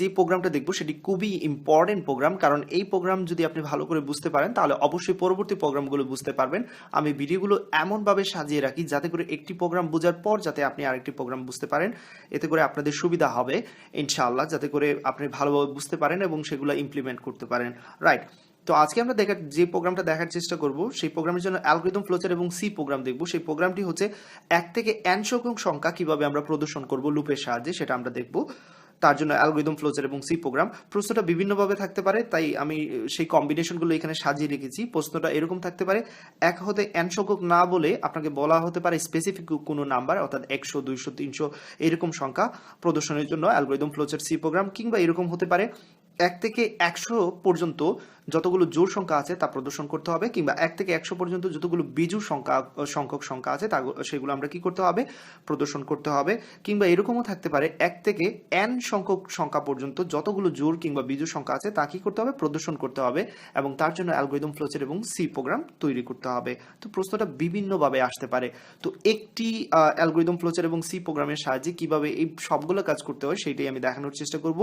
যে প্রোগ্রামটা দেখব সেটি খুবই ইম্পর্টেন্ট প্রোগ্রাম কারণ এই প্রোগ্রাম যদি আপনি ভালো করে বুঝতে পারেন, তাহলে অবশ্যই পরবর্তী প্রোগ্রামগুলো বুঝতে পারবেন। আমি ভিডিওগুলো এমনভাবে সাজিয়ে রাখি যাতে করে একটি প্রোগ্রাম বোঝার পর যাতে আপনি আরেকটি প্রোগ্রাম বুঝতে পারেন। এতে করে আপনাদের সুবিধা হবে, ইনশাআল্লাহ, যাতে করে আপনি ভালোভাবে বুঝতে পারেন এবং সেগুলো ইমপ্লিমেন্ট করতে পারেন। রাইট তো আজকে আমরা দেখার যে প্রোগ্রামটা দেখার চেষ্টা করব, সেই প্রোগ্রামের জন্য অ্যালগোরিদম ফ্লোচার এবং সি প্রোগ্রাম দেখব। সেই প্রোগ্রামটি হচ্ছে এক থেকে এন সংখ্যা কীভাবে আমরা প্রদর্শন করব লুপের সাহায্যে, সেটা আমরা দেখব। তার জন্য অ্যালগোরিদম ফ্লোচার এবং সি প্রোগ্রাম প্রশ্নটা বিভিন্নভাবে থাকতে পারে, তাই আমি সেই কম্বিনেশনগুলো এখানে সাজিয়ে রেখেছি। প্রশ্নটা এরকম থাকতে পারে, এক হতে এন সংখ্যক না বলে আপনাকে বলা হতে পারে স্পেসিফিক কোনো নাম্বার অর্থাৎ একশো, দুইশো, তিনশো এরকম সংখ্যা প্রদর্শনের জন্য অ্যালগোরিদম ফ্লোচার সি প্রোগ্রাম কিংবা এরকম হতে পারে এক থেকে একশো পর্যন্ত যতগুলো জোড় সংখ্যা আছে তা প্রদর্শন করতে হবে, কিংবা এক থেকে একশো পর্যন্ত যতগুলো বিজু সংখ্যা, সংখ্যক সংখ্যা আছে তা সেগুলো আমরা কি করতে হবে? প্রদর্শন করতে হবে, কিংবা এরকমও থাকতে পারে এক থেকে এন সংখ্যক সংখ্যা পর্যন্ত যতগুলো জোড় কিংবা বিজু সংখ্যা আছে তা কি করতে হবে? প্রদর্শন করতে হবে, এবং তার জন্য অ্যালগোরিদম ফ্লোচার এবং সি প্রোগ্রাম তৈরি করতে হবে। তো প্রশ্নটা বিভিন্নভাবে আসতে পারে। তো একটি অ্যালগোরিদম ফ্লোচার এবং সি প্রোগ্রামের সাহায্যে কীভাবে এই সবগুলো কাজ করতে হয় সেটাই আমি দেখানোর চেষ্টা করব।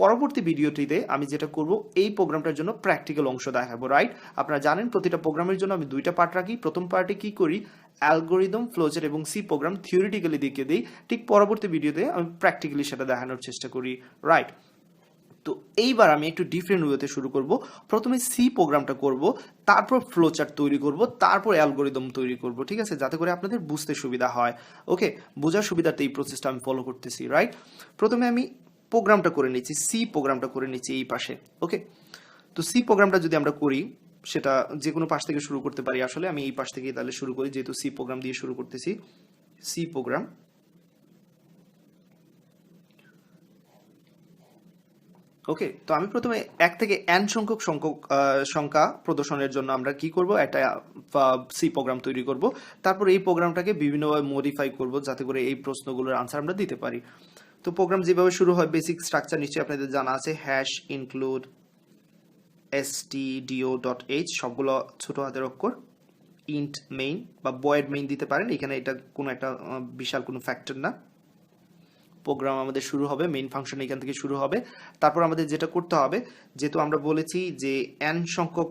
পরবর্তী ভিডিওটিতে আমি যেটা করব, এই প্রোগ্রামটার জন্য প্র্যাকটিক্যাল অংশ দেখাবো রাইট আপনারা জানেন প্রতিটা প্রোগ্রামের জন্য আমি দুইটা পার্ট রাখি। প্রথম পার্টে কি করি? অ্যালগোরিদম ফ্লোচার এবং সি প্রোগ্রাম থিওরিটিক্যালি দেখিয়ে দিই। ঠিক পরবর্তী ভিডিওতে আমি প্র্যাকটিক্যালি সেটা দেখানোর চেষ্টা করি রাইট তো এইবার আমি একটু ডিফারেন্ট ওয়েতে শুরু করব। প্রথমে সি প্রোগ্রামটা করব, তারপর ফ্লোচার্ট তৈরি করব, তারপর অ্যালগোরিদম তৈরি করব, ঠিক আছে? যাতে করে আপনাদের বুঝতে সুবিধা হয়। ওকে বোঝার সুবিধাতে এই প্রসেসটা আমি ফলো করতেছি রাইট প্রথমে আমি প্রোগ্রামটা করে নিচ্ছি সি প্রোগ্রামটা করে নিচ্ছি এই পাশে ওকে তো সি প্রোগ্রামটা যদি আমরা করি, সেটা যে কোনো পাশ থেকে শুরু করতে পারি। আসলে আমি এই পাশ থেকে তাহলে শুরু করি, যেহেতু সি প্রোগ্রাম দিয়ে শুরু করতেছি। সি প্রোগ্রাম ওকে তো আমি প্রথমে এক থেকে এন সংখ্যক সংখ্যক সংখ্যা প্রদর্শনের জন্য আমরা কি করব? একটা সি প্রোগ্রাম তৈরি করব। তারপর এই প্রোগ্রামটাকে বিভিন্নভাবে মডিফাই করব যাতে করে এই প্রশ্নগুলোর আনসার আমরা দিতে পারি। তো প্রোগ্রাম যেভাবে শুরু হয় বেসিক স্ট্রাকচার নিশ্চয়ই আপনাদের জানা আছে hash include stdio dot H সবগুলো ছোট হাতের অক্ষর ইন্ট মেইন বা বয়েড মেইন দিতে পারেন। এখানে এটা কোনো একটা বিশাল কোনো ফ্যাক্টর না। প্রোগ্রাম আমাদের শুরু হবে মেইন ফাংশন এখান থেকে শুরু হবে। তারপর আমাদের যেটা করতে হবে, যেহেতু আমরা বলেছি যে এন সংখ্যক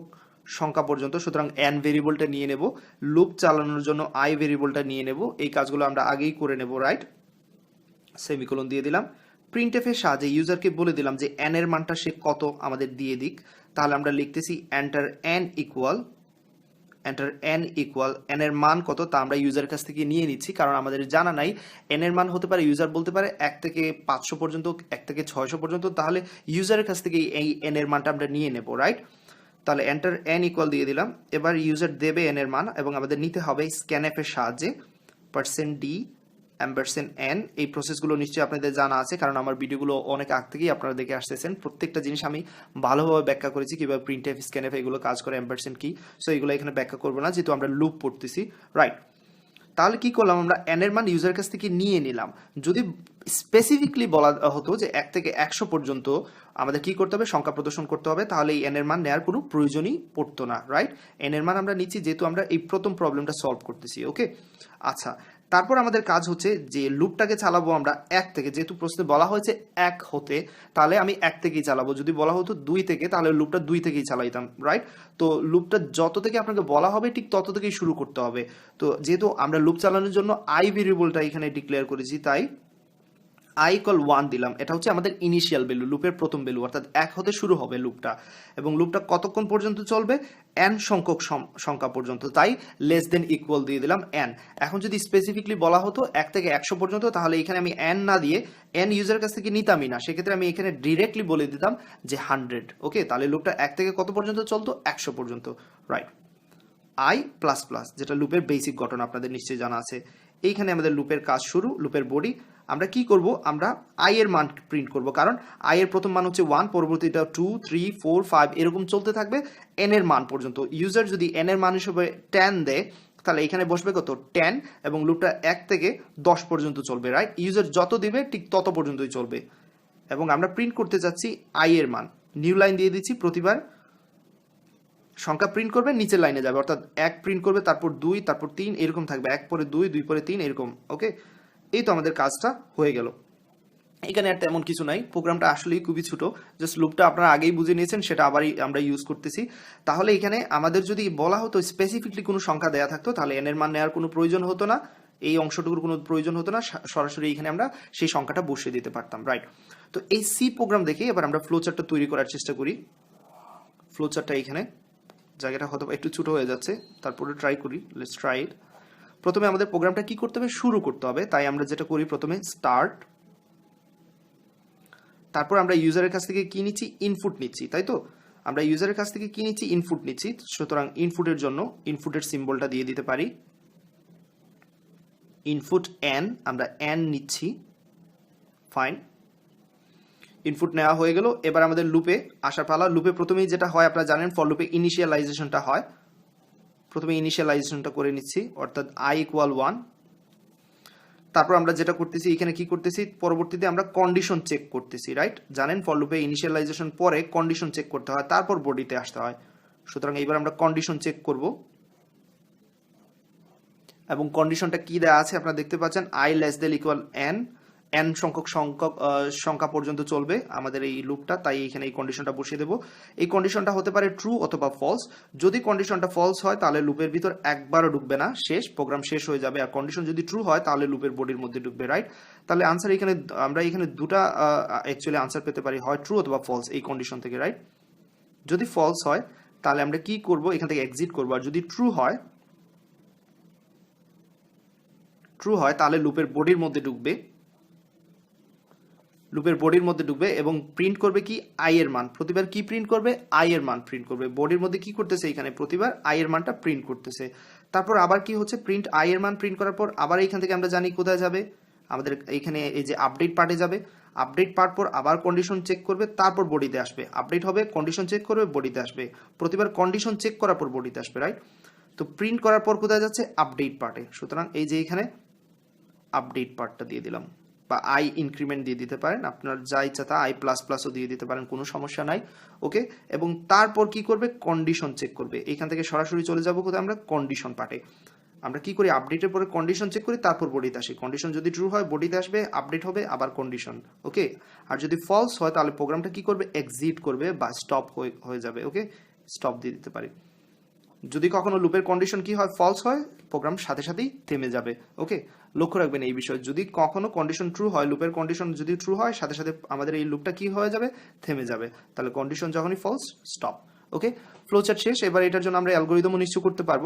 সংখ্যা পর্যন্ত, সুতরাং এন ভেরিয়েবলটা নিয়ে নেব। লুপ চালানোর জন্য আই ভেরিয়েবলটা নিয়ে নেব। এই কাজগুলো আমরা আগেই করে নেব রাইট সেমিকোলন দিয়ে দিলাম। প্রিন্ট এফের সাহায্যে ইউজারকে বলে দিলাম যে এন এর মানটা সে কত আমাদের দিয়ে দিক। তাহলে আমরা লিখতেছি enter N equal enter N equal N এর মান কত তা আমরা ইউজার কাছ থেকে নিয়ে নিচ্ছি, কারণ আমাদের জানা নাই। এন এর মান হতে পারে ইউজার বলতে পারে এক থেকে পাঁচশো পর্যন্ত, এক থেকে ছয়শো পর্যন্ত, তাহলে ইউজারের কাছ থেকে এই এন এর মানটা আমরা নিয়ে নেব রাইট তাহলে এন্টার এন ইকুয়াল দিয়ে দিলাম। এবার ইউজার দেবে এন এর মান এবং আমাদের নিতে হবে স্ক্যানএফ এর সাহায্যে পার্সেন্ট ডি অ্যাম্বারসেন এন এই প্রসেসগুলো নিশ্চয়ই আপনাদের জানা আছে, কারণ আমার ভিডিওগুলো অনেক আগ থেকেই আপনারা দেখে আসতেছেন। প্রত্যেকটা জিনিস আমি ভালোভাবে ব্যাখ্যা করেছি, কীভাবে প্রিন্ট এফ স্ক্যান এফ এগুলো কাজ করে অ্যাম্বারসেন কি। সো এগুলো এখানে ব্যাখ্যা করব না, যেহেতু আমরা লুপ পড়তেছি। রাইট তাহলে কি করলাম আমরা? এর মান ইউজার কাছ থেকে নিয়ে নিলাম। যদি স্পেসিফিকলি বলা হতো যে এক থেকে একশো পর্যন্ত আমাদের কি করতে হবে? সংখ্যা প্রদর্শন করতে হবে, তাহলে এই এনের মান নেওয়ার কোনো প্রয়োজনই পড়তো না। রাইট এন এর মান আমরা নিচ্ছি, যেহেতু আমরা এই প্রথম প্রবলেমটা সলভ করতেছি ওকে আচ্ছা তারপর আমাদের কাজ হচ্ছে যে লুপটাকে চালাবো আমরা এক থেকে। যেহেতু প্রশ্নে বলা হয়েছে এক হতে, তাহলে আমি এক থেকেই চালাবো। যদি বলা হতো দুই থেকে, তাহলে লুপটা দুই থেকেই চালাইতাম রাইট তো লুপটা যত থেকে আপনাকে বলা হবে, ঠিক তত থেকেই শুরু করতে হবে। তো যেহেতু আমরা লুপ চালানোর জন্য আই ভেরিয়েবলটা এখানে ডিক্লেয়ার করেছি, তাই আই ইকল ওয়ান দিলাম। এটা হচ্ছে আমাদের ইনিশিয়াল ভ্যালু লুপের প্রথম ভ্যালু অর্থাৎ এক হতে শুরু হবে লুপটা এবং লুপটা কতক্ষণ পর্যন্ত চলবে? এন সংখ্যক সংখ্যা পর্যন্ত। তাই লেস দেন ইকুয়াল দিয়ে দিলাম এন এখন যদি স্পেসিফিকলি বলা হতো এক থেকে একশো পর্যন্ত, তাহলে এখানে আমি এন না দিয়ে এন ইউজার কাছ থেকে নিতামই না। সেক্ষেত্রে আমি এখানে ডিরেক্টলি বলে দিতাম যে হান্ড্রেড ওকে তাহলে লুপটা এক থেকে কত পর্যন্ত চলতো? একশো পর্যন্ত। রাইট আই প্লাস প্লাস যেটা লুপের বেসিক গঠন আপনাদের নিশ্চয়ই জানা আছে। এইখানে আমাদের লুপের কাজ শুরু লুপের বডি আমরা কি করব? আমরা আই এর মান প্রিন্ট করব। কারণ আই এর প্রথম মান হচ্ছে ওয়ান পরবর্তীটা টু থ্রি ফোর ফাইভ এরকম চলতে থাকবে এন এর মান পর্যন্ত। ইউজার যদি এন এর মান হিসেবে টেন দেয়, তাহলে এখানে বসবে কত? টেন এবং লুপটা এক থেকে দশ পর্যন্ত চলবে রাইট ইউজার যত দিবে, ঠিক তত পর্যন্তই চলবে। এবং আমরা প্রিন্ট করতে চাচ্ছি আই এর মান। নিউ লাইন দিয়ে দিচ্ছি, প্রতিবার সংখ্যা প্রিন্ট করবে, নিচের লাইনে যাবে। অর্থাৎ এক প্রিন্ট করবে, তারপর দুই, তারপর তিন, এরকম থাকবে। এক পরে দুই দুই পরে তিন, এরকম ওকে এই তো আমাদের কাজটা হয়ে গেল। এখানে আর তেমন কিছু নাই। প্রোগ্রামটা আসলেই খুবই ছোট। জাস্ট লুপটা আপনারা আগেই বুঝে নিয়েছেন, সেটা আবারই আমরা ইউজ করতেছি। তাহলে এখানে আমাদের যদি বলা হতো স্পেসিফিকলি কোনো সংখ্যা দেয়া থাকতো, তাহলে এন এর মান নেওয়ার কোনো প্রয়োজন হতো না। এই অংশটুকুর কোনো প্রয়োজন হতো না। সরাসরি এখানে আমরা সেই সংখ্যাটা বসিয়ে দিতে পারতাম রাইট তো এই সি প্রোগ্রাম দেখে এবার আমরা ফ্লোচারটা তৈরি করার চেষ্টা করি। ফ্লোচারটা এখানে জায়গাটা হয়তো একটু ছোটো হয়ে যাচ্ছে। তারপরে ট্রাই করি। লেটস ট্রাই প্রথমে আমাদের প্রোগ্রামটা কি করতে হবে? শুরু করতে হবে। তাই আমরা যেটা করি প্রথমে স্টার্ট তারপর আমরা ইউজারের কাছ থেকে কি নিচ্ছি? ইনপুট নিচ্ছি, তাই তো? আমরা ইউজারের কাছ থেকে কি নিচ্ছি? ইনপুট নিচ্ছি। সুতরাং ইনপুটের জন্য ইনপুটের সিম্বলটা দিয়ে দিতে পারি। ইনপুট এন আমরা এন নিচ্ছি। ফাইন ইনপুট নেওয়া হয়ে গেল। এবার আমাদের লুপে আসার পালা। লুপে প্রথমেই যেটা হয়, আপনারা জানেন ফর লুপে ইনিশিয়ালাইজেশনটা হয়। প্রথমে ইনিশিয়ালাইজেশনটা করে নিচ্ছি, অর্থাৎ আই ইকুয়াল ওয়ান তারপর আমরা যেটা করতেছি, এখানে কি করতেছি? পরবর্তীতে আমরা কন্ডিশন চেক করতেছি রাইট জানেন ফর লুপে ইনিশিয়ালাইজেশন পরে কন্ডিশন চেক করতে হয়, তারপর বডিতে আসতে হয়। সুতরাং এইবার আমরা কন্ডিশন চেক করব। এবং কন্ডিশনটা কি দেওয়া আছে আপনারা দেখতে পাচ্ছেন? I less than equal N N সংখ্যক সংখ্যক সংখ্যা পর্যন্ত চলবে আমাদের এই লুপটা, তাই এখানে এই কন্ডিশনটা বসিয়ে দেবো। এই কন্ডিশনটা হতে পারে ট্রু অথবা ফলস যদি কন্ডিশনটা ফলস হয়, তাহলে লুপের ভিতর একবারও ঢুকবে না, শেষ প্রোগ্রাম শেষ হয়ে যাবে। আর কন্ডিশন যদি ট্রু হয়, তাহলে লুপের বডির মধ্যে ঢুকবে রাইট তাহলে আনসার এখানে, আমরা এখানে দুটা অ্যাকচুয়ালি আনসার পেতে পারি, হয় ট্রু অথবা ফলস এই কন্ডিশন থেকে রাইট যদি ফলস হয়, তাহলে আমরা কি করব? এখান থেকে এক্সিট করব। আর যদি ট্রু হয় ট্রু হয়, তাহলে লুপের বডির মধ্যে ঢুকবে। লুপের বডির মধ্যে ঢুকবে এবং প্রিন্ট করবে কি? আই এর মান। প্রতিবার কি প্রিন্ট করবে? আই এর মান প্রিন্ট করবে। বডির মধ্যে কি করতেছে এখানে? প্রতিবার আই এর মানটা প্রিন্ট করতেছে। তারপর আবার কি হচ্ছে? প্রিন্ট আই এর মান প্রিন্ট করার পর আবার এইখান থেকে আমরা জানি কোথায় যাবে। আমাদের এইখানে এই যে আপডেট পার্টে যাবে। আপডেট পার্ট পর আবার কন্ডিশন চেক করবে, তারপর বডিতে আসবে। আপডেট হবে কন্ডিশন চেক করবে বডিতে আসবে। প্রতিবার কন্ডিশন চেক করার পর বডিতে আসবে রাইট তো প্রিন্ট করার পর কোথায় যাচ্ছে? আপডেট পার্টে সুতরাং এই যে এখানে আপডেট পার্টটা দিয়ে দিলাম। বা আই ইনক্রিমেন্ট দিয়ে দিতে পারেন। আপনার যা ইচ্ছা তা আই প্লাস প্লাসও দিয়ে দিতে পারেন, কোনো সমস্যা নাই ওকে এবং তারপর কি করবে? কন্ডিশন চেক করবে। এখান থেকে সরাসরি চলে যাব কোথায়? আমরা কন্ডিশন পার্টে আমরা কি করি? আপডেটের পরে কন্ডিশন চেক করি, তারপর বডিতে আসি। কন্ডিশন যদি ট্রু হয় বডিতে আসবে আপডেট হবে, আবার কন্ডিশন ওকে আর যদি ফলস হয়, তাহলে প্রোগ্রামটা কি করবে? এক্সিট করবে বা স্টপ হয়ে হয়ে যাবে ওকে স্টপ দিয়ে দিতে পারি। যদি কখনো লুপের কন্ডিশন কি হয় ফলস হয় প্রোগ্রাম সাথে সাথেই থেমে যাবে ওকে লক্ষ্য রাখবেন এই বিষয়ে। যদি কখনো কন্ডিশন ট্রু হয় লুপের কন্ডিশন যদি ট্রু হয়, সাথে সাথে আমাদের এই লুপটা কি হয়ে যাবে? থেমে যাবে। তাহলে কন্ডিশন যখনই ফলস স্টপ ওকে ফ্লোচার্ট শেষ। এবার এটার জন্য আমরা অ্যালগোরিদমও নিশ্চয় করতে পারব।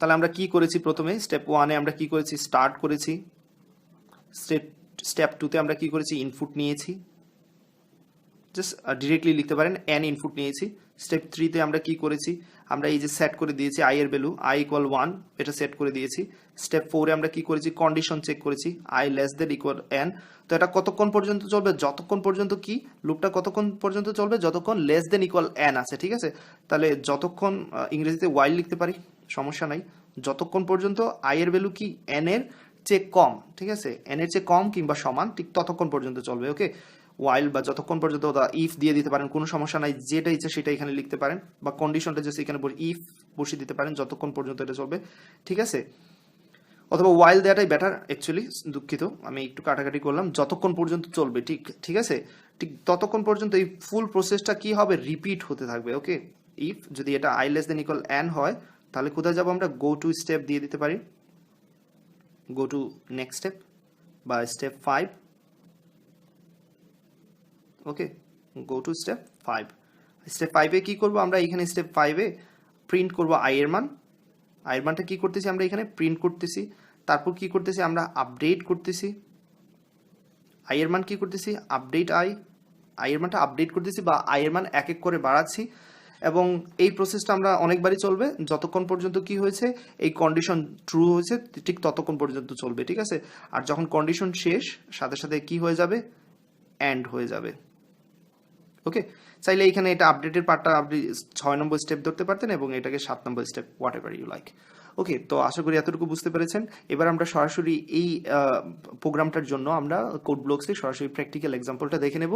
তাহলে আমরা কি করেছি প্রথমে? স্টেপ ওয়ানে আমরা কি করেছি? স্টার্ট করেছি। স্টেপ স্টেপ টুতে আমরা কি করেছি? ইনপুট নিয়েছি। জাস্ট ডিরেক্টলি লিখতে পারেন এন ইনপুট নিয়েছি। স্টেপ থ্রিতে আমরা কি করেছি? আমরা এই যে সেট করে দিয়েছি আই এর ভ্যালু আই ইকুয়াল ওয়ান এটা সেট করে দিয়েছি। স্টেপ ফোরে আমরা কি করেছি? কন্ডিশন চেক করেছি I less than equal N তো এটা কতক্ষণ পর্যন্ত চলবে? যতক্ষণ পর্যন্ত কি? লুপটা কতক্ষণ পর্যন্ত চলবে? যতক্ষণ লেস দেন ইকুয়াল এন আছে, ঠিক আছে? তাহলে যতক্ষণ ইংরেজিতে ওয়াইল লিখতে পারি, সমস্যা নাই। যতক্ষণ পর্যন্ত আই এর ভ্যালু কি? এন এর চেয়ে কম, ঠিক আছে? এন এর চেয়ে কম কিংবা সমান, ঠিক ততক্ষণ পর্যন্ত চলবে ওকে ওয়াইল বা যতক্ষণ পর্যন্ত ইফ দিয়ে দিতে পারেন, কোনো সমস্যা নাই, যেটা ইচ্ছে সেটা এখানে লিখতে পারেন বা কন্ডিশনটা জাস্ট এখানে ইফ বসিয়ে দিতে পারেন, যতক্ষণ পর্যন্ত এটা চলবে, ঠিক আছে? অথবা ওয়াইল দেওয়াটাই বেটার অ্যাকচুয়ালি দুঃখিত, আমি একটু কাটাকাটি করলাম, যতক্ষণ পর্যন্ত চলবে, ঠিক ঠিক আছে? ঠিক ততক্ষণ পর্যন্ত এই ফুল প্রসেসটা কি হবে? রিপিট হতে থাকবে ওকে ইফ যদি এটা I less than equal N হয়, তাহলে কোথায় যাব আমরা? গো টু স্টেপ দিয়ে দিতে পারি। গো টু নেক্সট স্টেপ বা step five okay go to step five step ফাইভে কি করব? আমরা এখানে স্টেপ ফাইভে প্রিন্ট করব আই এর মান। আই এর মানটা কি করতেছি? আমরা এখানে প্রিন্ট করতেছি। তারপর কি করতেছি? আমরা আপডেট করতেছি। আই এর মান কি করতেছি? আপডেট আই এর মানটা আপডেট করতেছি বা আই এর মান এক এক করে বাড়াচ্ছি। এবং এই প্রসেসটা আমরা অনেকবারই চলবে। যতক্ষণ পর্যন্ত কি হয়েছে? এই কন্ডিশন ট্রু হয়েছে, ঠিক ততক্ষণ পর্যন্ত চলবে, ঠিক আছে? আর যখন কন্ডিশন শেষ, সাথে সাথে কি হয়ে যাবে? অ্যান্ড হয়ে যাবে। ওকে চাইলে এখানে এটা আপডেটের পার্টটা আপনি ছয় নম্বর স্টেপ ধরতে পারতেন এবং এটাকে সাত নম্বর step whatever you like okay তো আশা করি এতটুকু বুঝতে পেরেছেন। এবার আমরা সরাসরি এই প্রোগ্রামটার জন্য আমরা কোড ব্লকসে সরাসরি প্র্যাকটিক্যাল এক্সাম্পলটা দেখে নেব।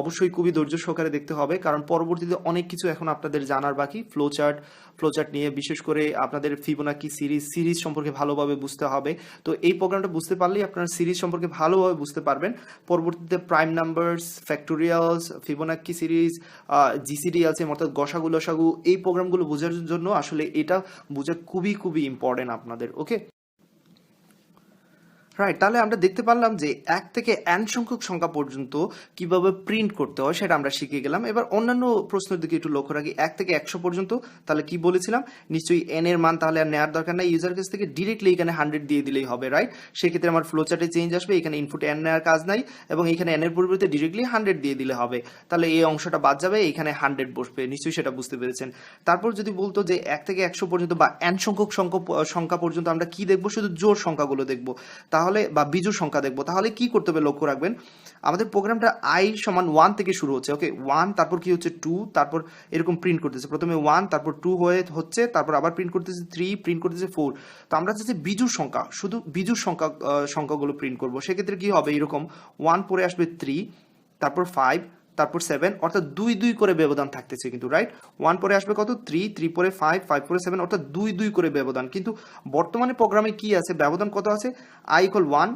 অবশ্যই খুবই ধৈর্য সহকারে দেখতে হবে, কারণ পরবর্তীতে অনেক কিছু এখন আপনাদের জানার বাকি। ফ্লো চার্ট ফ্লো চার্ট নিয়ে বিশেষ করে আপনাদের ফিবোনাকি সিরিজ সিরিজ সম্পর্কে ভালোভাবে বুঝতে হবে। তো এই প্রোগ্রামটা বুঝতে পারলেই আপনারা সিরিজ সম্পর্কে ভালোভাবে বুঝতে পারবেন। পরবর্তীতে prime numbers factorials Fibonacci series GCD আছে, অর্থাৎ গসাগু লসাগু এই প্রোগ্রামগুলো বোঝার জন্য আসলে এটা বোঝা খুবই খুবই ইম্পর্টেন্ট আপনাদের ওকে রাইট তাহলে আমরা দেখতে পারলাম যে এক থেকে এন সংখ্যক সংখ্যা পর্যন্ত কীভাবে প্রিন্ট করতে হয় সেটা আমরা শিখে গেলাম। এবার অন্যান্য প্রশ্নের দিকে একটু লক্ষ্য রাখি, এক থেকে একশো পর্যন্ত। তাহলে কি বলেছিলাম? নিশ্চয়ই এন এর মান তাহলে আর নেওয়ার দরকার নাই। ইউজার কাছ থেকে ডিরেক্টলি এখানে হান্ড্রেড দিয়ে দিলেই হবে রাইট সেক্ষেত্রে আমার ফ্লো চার্টে চেঞ্জ আসবে, এখানে ইনপুট এন নেওয়ার কাজ নাই এবং এখানে এন এর পরিবর্তে ডিরেক্টলি হান্ড্রেড দিয়ে দিলে হবে। তাহলে এই অংশটা বাদ যাবে, এখানে হান্ড্রেড বসবে। নিশ্চয়ই সেটা বুঝতে পেরেছেন। তারপর যদি বলতো যে এক থেকে একশো পর্যন্ত বা এন সংখ্যক সংখ্যা পর্যন্ত আমরা কি দেখব? শুধু জোর সংখ্যাগুলো দেখব। তাহলে বা বিজু সংখ্যা দেখব, তাহলে কি করতে হবে লক্ষ্য রাখবেন? আমাদের প্রোগ্রামটা আই সমান ওয়ান থেকে শুরু হচ্ছে ওকে ওয়ান তারপর কি হচ্ছে টু তারপর এরকম প্রিন্ট করতেছে। প্রথমে ওয়ান তারপর টু হয়ে হচ্ছে, তারপর আবার প্রিন্ট করতেছে থ্রি প্রিন্ট করতেছে ফোর তো আমরা চাচ্ছি বিজুর সংখ্যা, শুধু বিজুর সংখ্যা সংখ্যাগুলো প্রিন্ট করব। সেক্ষেত্রে কি হবে এরকম ওয়ান পরে আসবে থ্রি তারপর ফাইভ তারপর সেভেন অর্থাৎ দুই দুই করে ব্যবধান থাকতেছে কিন্তু রাইট ওয়ান পরে আসবে কত? থ্রি থ্রি পরে ফাইভ ফাইভ পরে সেভেন অর্থাৎ দুই দুই করে ব্যবধান। কিন্তু বর্তমানে প্রোগ্রামে কি আছে? ব্যবধান কত আছে? I equal one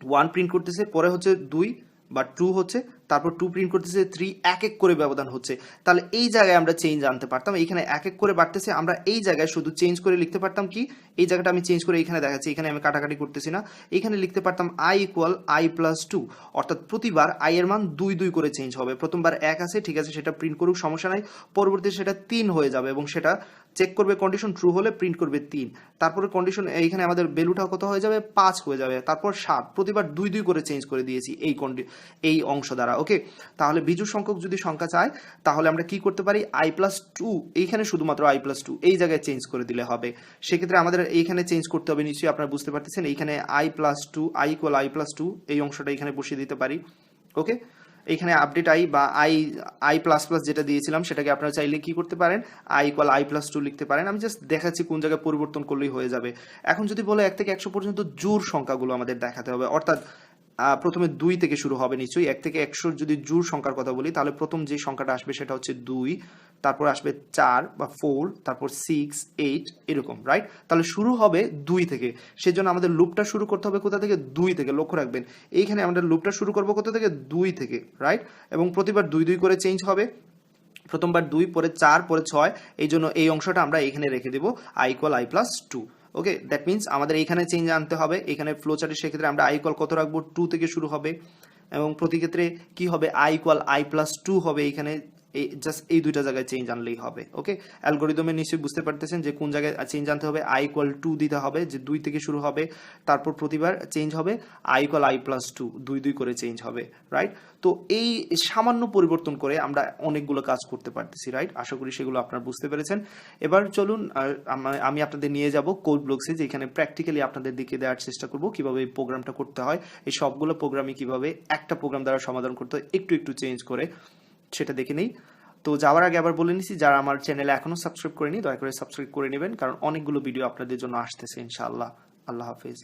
one print করতেছে, পরে হচ্ছে দুই বা টু হচ্ছে তারপর টু প্রিন্ট করতেছে থ্রি এক এক করে ব্যবধান হচ্ছে। তাহলে এই জায়গায় আমরা চেঞ্জ আনতে পারতাম, এখানে এক এক করে বাড়তেছে। আমরা এই জায়গায় শুধু চেঞ্জ করে লিখতে পারতাম কি, এই জায়গাটা আমি চেঞ্জ করে এখানে দেখাচ্ছি, এখানে আমি কাটাকাটি করতেছি না। এখানে লিখতে পারতাম I equal I plus two অর্থাৎ প্রতিবার আই এর মান দুই দুই করে চেঞ্জ হবে। প্রথমবার এক আছে, ঠিক আছে, সেটা প্রিন্ট করুক, সমস্যা নাই। পরবর্তীতে সেটা তিন হয়ে যাবে এবং সেটা চেক করবে কন্ডিশন ট্রু হলে প্রিন্ট করবে তিন। তারপরে কন্ডিশন এইখানে আমাদের বেলুটা কত হয়ে যাবে? পাঁচ হয়ে যাবে। তারপর সাত, প্রতিবার দুই দুই করে চেঞ্জ করে দিয়েছি এই কন্ডি এই অংশ দ্বারা। ওকে তাহলে বিজু সংখ্যক যদি সংখ্যা চায়, তাহলে আমরা কি করতে পারি? আই প্লাস টু এইখানে শুধুমাত্র আই প্লাস টু এই জায়গায় চেঞ্জ করে দিলে হবে। সেক্ষেত্রে আমাদের এইখানে চেঞ্জ করতে হবে, নিশ্চয়ই আপনারা বুঝতে পারতেছেন, এইখানে I plus two I equal I plus two এই অংশটা এখানে বসিয়ে দিতে পারি। ওকে এখানে আপডেট আই বা আই আই প্লাস প্লাস যেটা দিয়েছিলাম, সেটাকে আপনারা চাইলে কি করতে পারেন? I equal I plus two লিখতে পারেন। আমি জাস্ট দেখাচ্ছি কোন জায়গায় পরিবর্তন করলেই হয়ে যাবে। এখন যদি বলে এক থেকে একশো পর্যন্ত জোর সংখ্যাগুলো আমাদের দেখাতে হবে, অর্থাৎ প্রথমে দুই থেকে শুরু হবে নিশ্চয়ই। এক থেকে একশোর যদি জোর সংখ্যার কথা বলি, তাহলে প্রথম যে সংখ্যাটা আসবে সেটা হচ্ছে দুই, তারপর আসবে চার বা ফোর তারপর সিক্স এইট এরকম রাইট তাহলে শুরু হবে দুই থেকে। সেজন্য আমাদের লুপটা শুরু করতে হবে কোথা থেকে? দুই থেকে, লক্ষ্য রাখবেন। এইখানে আমাদের লুপটা শুরু করব কোথা থেকে? দুই থেকে রাইট এবং প্রতিবার দুই দুই করে চেঞ্জ হবে। প্রথমবার দুই, পরে চার, পরে ছয় এই জন্য এই অংশটা আমরা এখানে রেখে দেবো I I plus two okay that means আমাদের এখানে চেঞ্জ আনতে হবে। এখানে ফ্লো চার্টের সেক্ষেত্রে আমরা আই কত রাখব? টু থেকে শুরু হবে। এবং প্রতি ক্ষেত্রে কি হবে? I equal I plus two হবে। এখানে এই জাস্ট এই দুইটা জায়গায় চেঞ্জ আনলেই হবে ওকে অ্যালগোরিদমে নিশ্চয়ই বুঝতে পারতেছেন যে কোন জায়গায় চেঞ্জ আনতে হবে আই ইকুয়াল টু দিতে হবে, যে দুই থেকে শুরু হবে, তারপর প্রতিবার চেঞ্জ হবে I equal I plus two দুই দুই করে চেঞ্জ হবে রাইট তো এই সামান্য পরিবর্তন করে আমরা অনেকগুলো কাজ করতে পারতেছি রাইট আশা করি সেগুলো আপনারা বুঝতে পেরেছেন। এবার চলুন আমি আপনাদের নিয়ে যাব কোড ব্লকসে যেখানে প্র্যাকটিক্যালি আপনাদের দিকে দেওয়ার চেষ্টা করব, কীভাবে এই প্রোগ্রামটা করতে হয়। এই সবগুলো প্রোগ্রামই কীভাবে একটা প্রোগ্রাম দ্বারা সমাধান করতে হয়, একটু একটু চেঞ্জ করে। সেটা দেখে নেই। তো যাওয়ার আগে আবার বলে নিছি, যারা আমার চ্যানেলে এখনও সাবস্ক্রাইব করেনি, দয়া করে সাবস্ক্রাইব করে নেবেন, কারণ অনেকগুলো ভিডিও আপনাদের জন্য আসতেছে, ইনশাআল্লাহ। আল্লাহ হাফিজ।